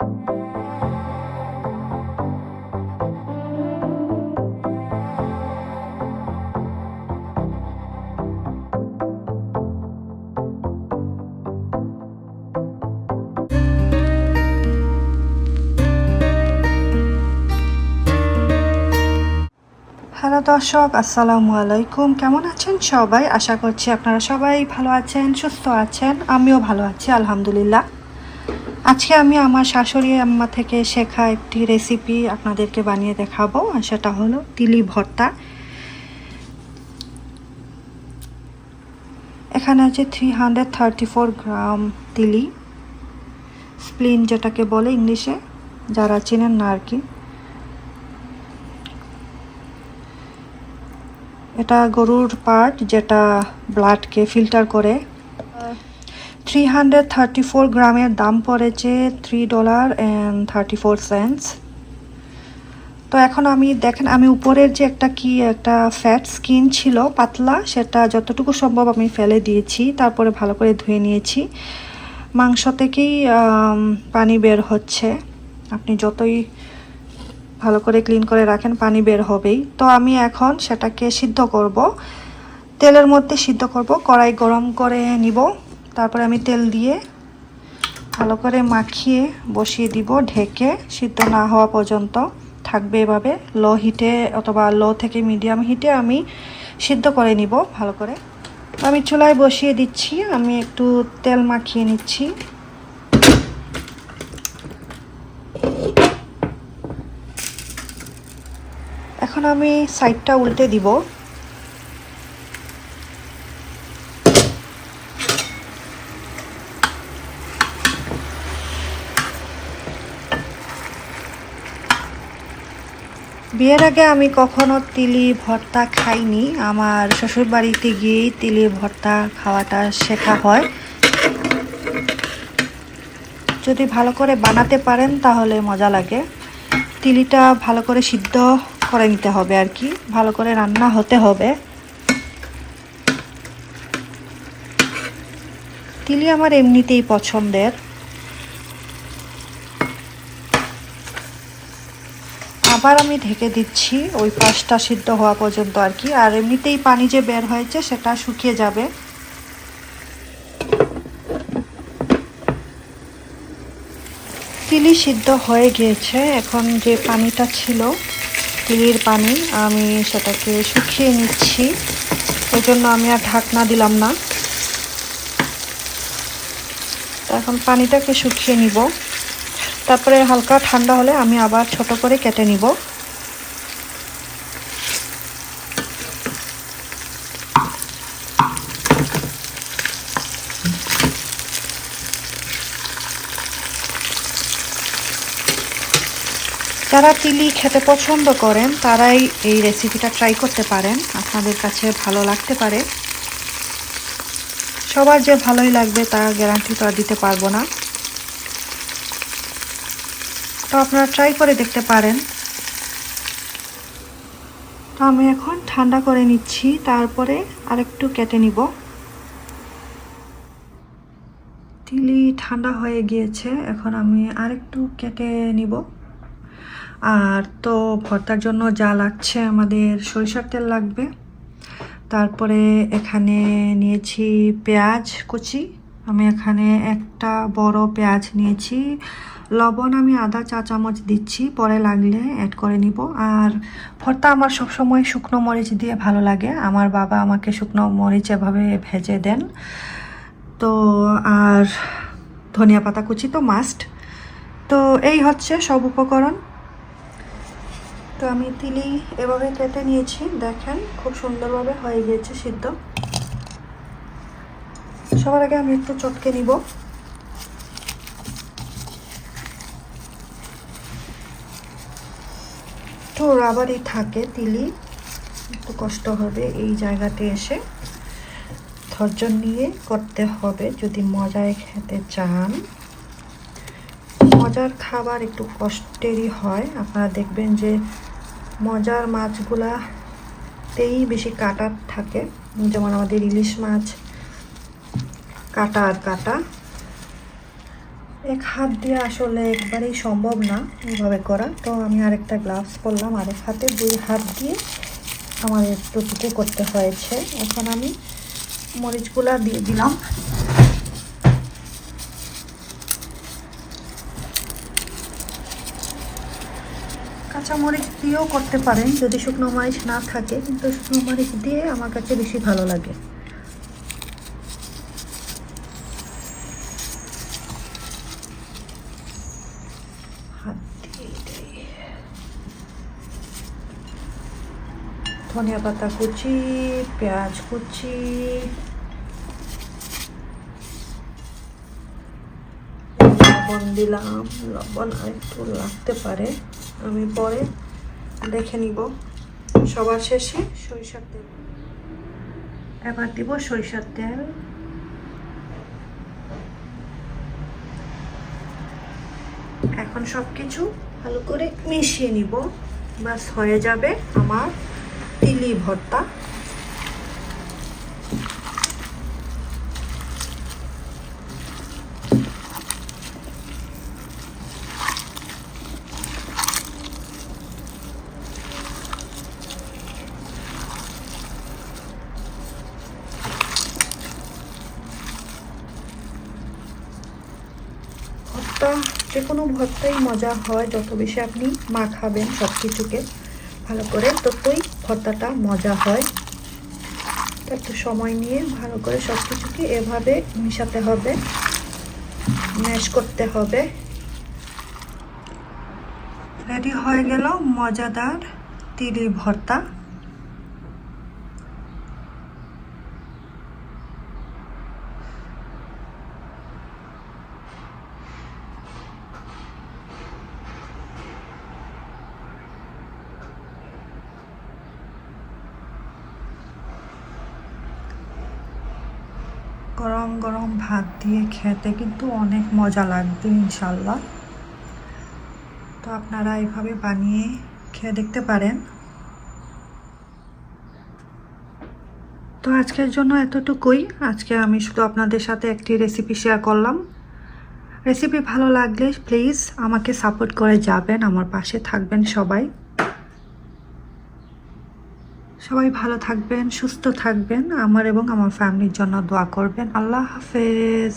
Hello দর্শক, আসসালামু আলাইকুম। কেমন আছেন সবাই? আশা করছি আপনারা সবাই ভালো আছেন, সুস্থ আছেন। আমিও ভালো আছি, আলহামদুলিল্লাহ। আজকে আমি আমার শাশুড়ি আম্মা থেকে শেখা একটি রেসিপি আপনাদেরকে বানিয়ে দেখাবো, আর সেটা হলো তিলি ভর্তা। এখানে আছে three hundred thirty four gram Tili. Spleen যেটাকে বলে ইংলিশে, যারা চেনেন না আর কি। এটা গরুর পার্ট যেটা ব্লাডকে ফিল্টার করে। থ্রি হান্ড্রেড থার্টি ফোর গ্রামের দাম পড়েছে three dollar and thirty four cents তো এখন আমি, দেখেন, আমি উপরের যে একটা কি, একটা ফ্যাট স্কিন ছিল, পাতলা, সেটা যতটুকু সম্ভব আমি ফেলে দিয়েছি, তারপরে ভালো করে ধুয়ে নিয়েছি। মাংস থেকেই পানি বের হচ্ছে। আপনি যতই ভালো করে ক্লিন করে রাখেন, পানি বের হবেই। তো আমি এখন সেটাকে সিদ্ধ করব। তেলের মধ্যে সিদ্ধ করব, কড়াই গরম করে নিব। তারপরে আমি তেল দিয়ে ভালো করে মাখিয়ে বসিয়ে দিব, ঢেকে। সিদ্ধ না হওয়া পর্যন্ত থাকবে এভাবে। লো হিটে অথবা লো থেকে মিডিয়াম হিটে আমি সিদ্ধ করে নিব ভালো করে। আমি চুলায় বসিয়ে দিচ্ছি, আমি একটু তেল মাখিয়ে নিচ্ছি। এখন আমি সাইডটা উল্টে দিব। বিয়ের আগে আমি কখনো তিলি ভর্তা খাইনি। আমার শ্বশুর বাড়িতে গিয়েই তিলি ভর্তা খাওয়াটা শেখা হয়। যদি ভালো করে বানাতে পারেন তাহলে মজা লাগে। তিলিটা ভালো করে সিদ্ধ করে নিতে হবে আর কি, ভালো করে রান্না হতে হবে। তিলি আমার এমনিতেই পছন্দের। আবার আমি ঢেকে দিচ্ছি, ওই পাঁচটা সিদ্ধ হওয়া পর্যন্ত আর কি। আর এমনিতেই পানি যে বের হয়েছে সেটা শুকিয়ে যাবে। তিলি সিদ্ধ হয়ে গিয়েছে, এখন যে পানিটা ছিল, তিলির পানি, আমি সেটাকে শুকিয়ে নিচ্ছি। ওই জন্য আমি আর ঢাকনা দিলাম না। এখন পানিটাকে শুকিয়ে নিব। তারপরে হালকা ঠান্ডা হলে আমি আবার ছোট করে কেটে নিব। যারা তিলি খেতে পছন্দ করেন, তারাই এই রেসিপিটা ট্রাই করতে পারেন। আপনাদের কাছে ভালো লাগতে পারে। সবার যে ভালোই লাগবে তার গ্যারান্টি তো আর দিতে পারব না। তো আপনারা ট্রাই করে দেখতে পারেন। তো আমি এখন ঠান্ডা করে নিচ্ছি, তারপরে আরেকটু কেটে নিব। তিলি ঠান্ডা হয়ে গিয়েছে, এখন আমি আরেকটু কেটে নিব। আর তো ভর্তার জন্য যা লাগছে আমাদের সরিষার তেল লাগবে। তারপরে এখানে নিয়েছি পেঁয়াজ কুচি। আমি এখানে একটা বড় পেঁয়াজ নিয়েছি লবণ আমি আধা চা চামচ দিচ্ছি, পরে লাগলে অ্যাড করে নিব। আর ভর্তা আমার সবসময় শুকনো মরিচ দিয়ে ভালো লাগে। আমার বাবা আমাকে শুকনো মরিচ এভাবে ভেজে দেন। তো আর ধনিয়া পাতা কুচি তো মাস্ট তো এই হচ্ছে সব উপকরণ। তো আমি তিলি এভাবে কেটে নিয়েছি, দেখেন খুব সুন্দরভাবে হয়ে গিয়েছে সিদ্ধ। সবার আগে আমি একটু চটকে নিব। রাবারই থাকে তিলি। একটু কষ্ট হবে এই জায়গাতে এসে। ধৈর্য নিয়ে করতে হবে যদি মজায় খেতে চান। মজার খাবার একটু কষ্টেরই হয়। আপনারা দেখবেন যে মজার মাছগুলাতেই বেশি কাটা থাকে। যেমন আমাদের ইলিশ মাছ, কাটা আর কাটা। এক হাত দিয়ে আসলে একবারেই সম্ভব না এইভাবে করা। তো আমি আরেকটা গ্লাভস পরলাম, আরেক হাতে। দুই হাত দিয়ে আমার একটুটুকু করতে হয়েছে। এখন আমি মরিচগুলা দিয়ে দিলাম। কাঁচা মরিচ দিয়েও করতে পারেন, যদি শুকনো মরিচ না থাকে। কিন্তু শুকনো মরিচ দিয়ে আমার কাছে বেশি ভালো লাগে। ধনিয়া পাতা কুচি, পেঁয়াজ কুচি। লবণ দিলাম, লবণ একটু লাগতে পারে। আমি পরে দেখে নিব। সবার শেষে সরিষার তেল। এবার দিব সরিষার তেল। এখন সব কিছু ভালো করে মিশিয়ে নিব। বাস হয়ে যাবে আমার ভর্তা। ভর্তা যে কোনো ভর্তাই মজা হয়, যত বেশি আপনি মাখাবেন সব কিছুকে ভালো করে, ততই ভর্তাটা মজা হয়। একটু সময় নিয়ে ভালো করে সব কিছুকে এভাবে মিশাতে হবে, ম্যাশ করতে হবে। রেডি হয়ে গেল মজাদার তিলি ভর্তা। গরম গরম ভাত দিয়ে খেতে কিন্তু অনেক মজা লাগবে ইনশাল্লাহ। তো আপনারা এইভাবে বানিয়ে খেয়ে দেখতে পারেন। তো আজকের জন্য এতটুকুই। আজকে আমি শুধু আপনাদের সাথে একটি রেসিপি শেয়ার করলাম। রেসিপি ভালো লাগলে প্লিজ আমাকে সাপোর্ট করে যাবেন, আমার পাশে থাকবেন সবাই। সবাই ভালো থাকবেন সুস্থ থাকবেন। আমার এবং আমার ফ্যামিলির জন্য দোয়া করবেন। আল্লাহ হাফেজ।